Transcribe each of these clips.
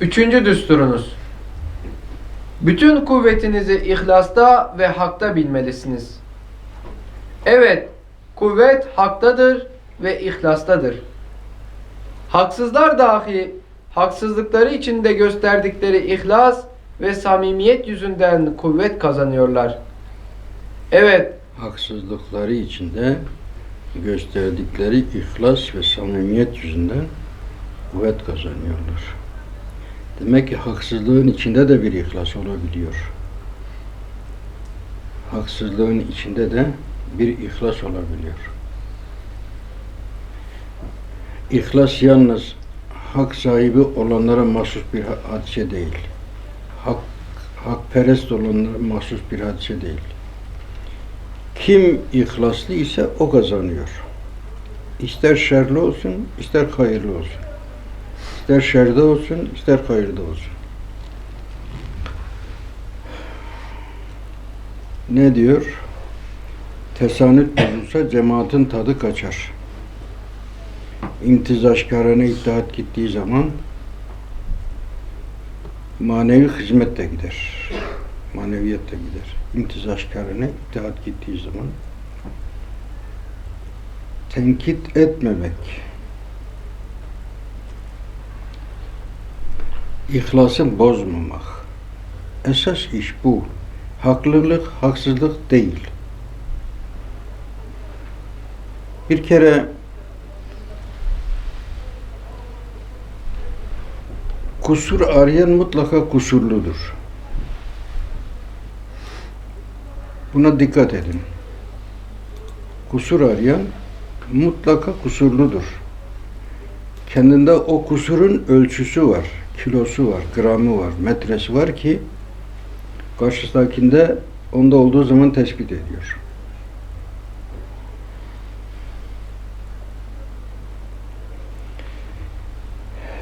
Üçüncü düsturunuz. Bütün kuvvetinizi ihlasta ve hakta bilmelisiniz. Evet, kuvvet haktadır ve ihlastadır. Haksızlar dahi haksızlıkları içinde gösterdikleri ihlas ve samimiyet yüzünden kuvvet kazanıyorlar. Evet, haksızlıkları içinde gösterdikleri ihlas ve samimiyet yüzünden kuvvet kazanıyorlar. Demek ki haksızlığın içinde de bir ihlas olabiliyor. Haksızlığın içinde de bir ihlas olabiliyor. İhlas yalnız hak sahibi olanlara mahsus bir hadise değil. Hak, hakperest olanlara mahsus bir hadise değil. Kim ihlaslı ise o kazanıyor. İster şerli olsun, ister hayırlı olsun. İster şerde olsun, ister hayırda olsun. Ne diyor? Tesanüt bozulsa cemaatin tadı kaçar. İmtizaşkarane itaat gittiği zaman manevi hizmet de gider. Maneviyat da gider. İmtizaşkarane itaat gittiği zaman tenkit etmemek, İhlası bozmamak. Esas iş bu. Haklılık, haksızlık değil. Bir kere kusur arayan mutlaka kusurludur. Buna dikkat edin. Kusur arayan mutlaka kusurludur. Kendinde o kusurun ölçüsü var, kilosu var, gramı var, metresi var ki karşısındakinde onda olduğu zaman tespit ediyor.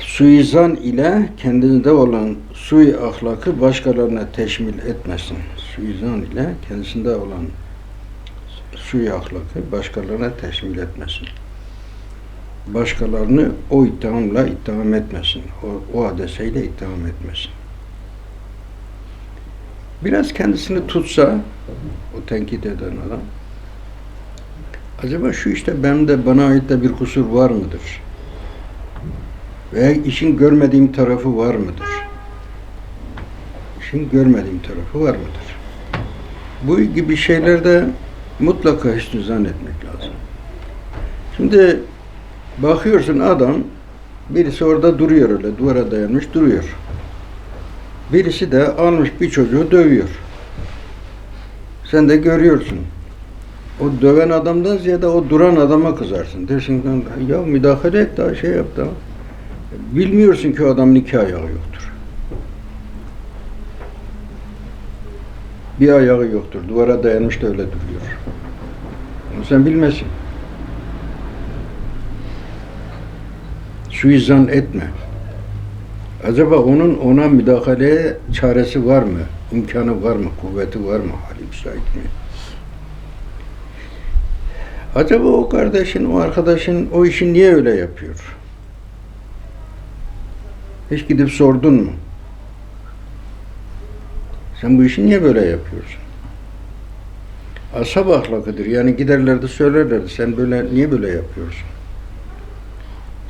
Suizan ile kendinde olan sui ahlakı başkalarına teşmil etmesin. Suizan ile kendisinde olan sui ahlakı başkalarına teşmil etmesin. Başkalarını o ittihamla ittiham etmesin. O, o hadeseyle ittiham etmesin. Biraz kendisini tutsa o tenkit eden adam acaba şu işte benim de bana ait de bir kusur var mıdır? Veya işin görmediğim tarafı var mıdır? İşin görmediğim tarafı var mıdır? Bu gibi şeylerde mutlaka hüsnü zannetmek lazım. Şimdi bakıyorsun adam birisi orada duruyor öyle duvara dayanmış duruyor. Birisi de almış bir çocuğu dövüyor. Sen de görüyorsun. O döven adamdan ziyade o duran adama kızarsın. Dersin ya müdahale et daha şey yap daha. Bilmiyorsun ki o adamın iki ayağı yoktur. Bir ayağı yoktur. Duvara dayanmış da öyle duruyor. Onu sen bilmesin. Suizan etme. Acaba onun ona müdahaleye çaresi var mı? İmkanı var mı? Kuvveti var mı? Hali müsait mi? Acaba o kardeşin, o arkadaşın o işi niye öyle yapıyor? Hiç gidip sordun mu? Sen bu işi niye böyle yapıyorsun? Ashab ahlakıdır. Yani giderlerdi söylerlerdi. Sen böyle niye böyle yapıyorsun?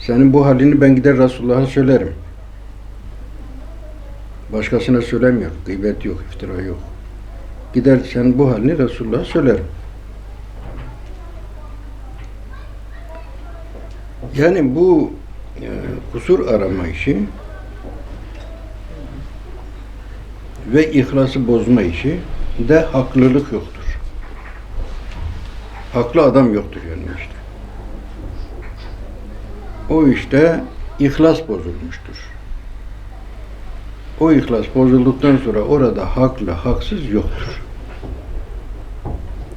Senin bu halini ben gider Resulullah'a söylerim. Başkasına söylemiyor. Gıybet yok, iftira yok. Gider sen bu halini Resulullah'a söylerim. Yani bu e, kusur arama işi ve ihlası bozma işi de haklılık yoktur. Haklı adam yoktur yani işte. O işte ihlas bozulmuştur. O ihlas bozulduktan sonra orada haklı, haksız yoktur.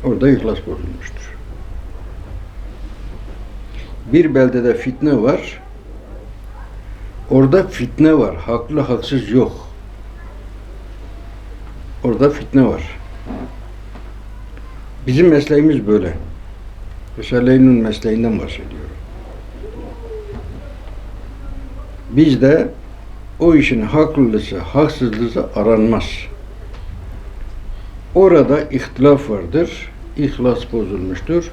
Orada ihlas bozulmuştur. Bir beldede fitne var. Orada fitne var. Haklı, haksız yok. Orada fitne var. Bizim mesleğimiz böyle. Risale-i mesleğinden bahsediyorum. Biz de o işin haklılısı, haksızlığı aranmaz. Orada ihtilaf vardır, ihlas bozulmuştur.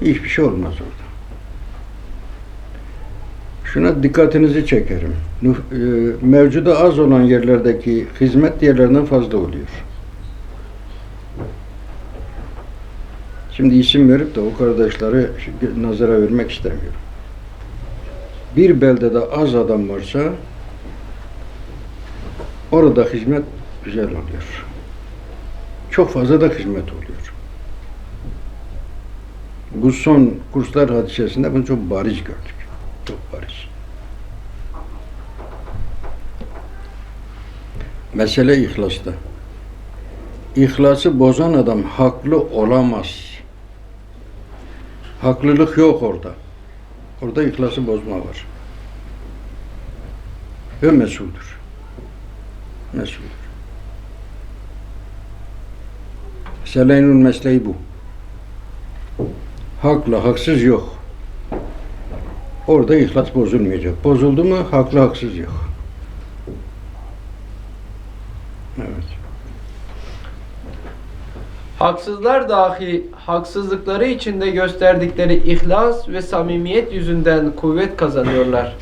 Hiçbir şey olmaz orada. Şuna dikkatinizi çekerim. E, Mevcuda az olan yerlerdeki hizmet diğerlerinden fazla oluyor. Şimdi isim verip de o kardeşleri nazara vermek istemiyorum. Bir beldede az adam varsa orada hizmet güzel oluyor. Çok fazla da hizmet oluyor. Bu son kurslar hadisesinde bunu çok bariz gördük. Çok bariz. Mesele ihlasta. İhlası bozan adam haklı olamaz. Haklılık yok orada. Orada ihlası bozma var. Ve mesuldür. Mesuldür. Seleynun mesleği bu. Hakla haksız yok. Orada ihlas bozulmayacak. Bozuldu mu haklı haksız yok. Evet. Haksızlar dahi haksızlıkları içinde gösterdikleri ihlas ve samimiyet yüzünden kuvvet kazanıyorlar.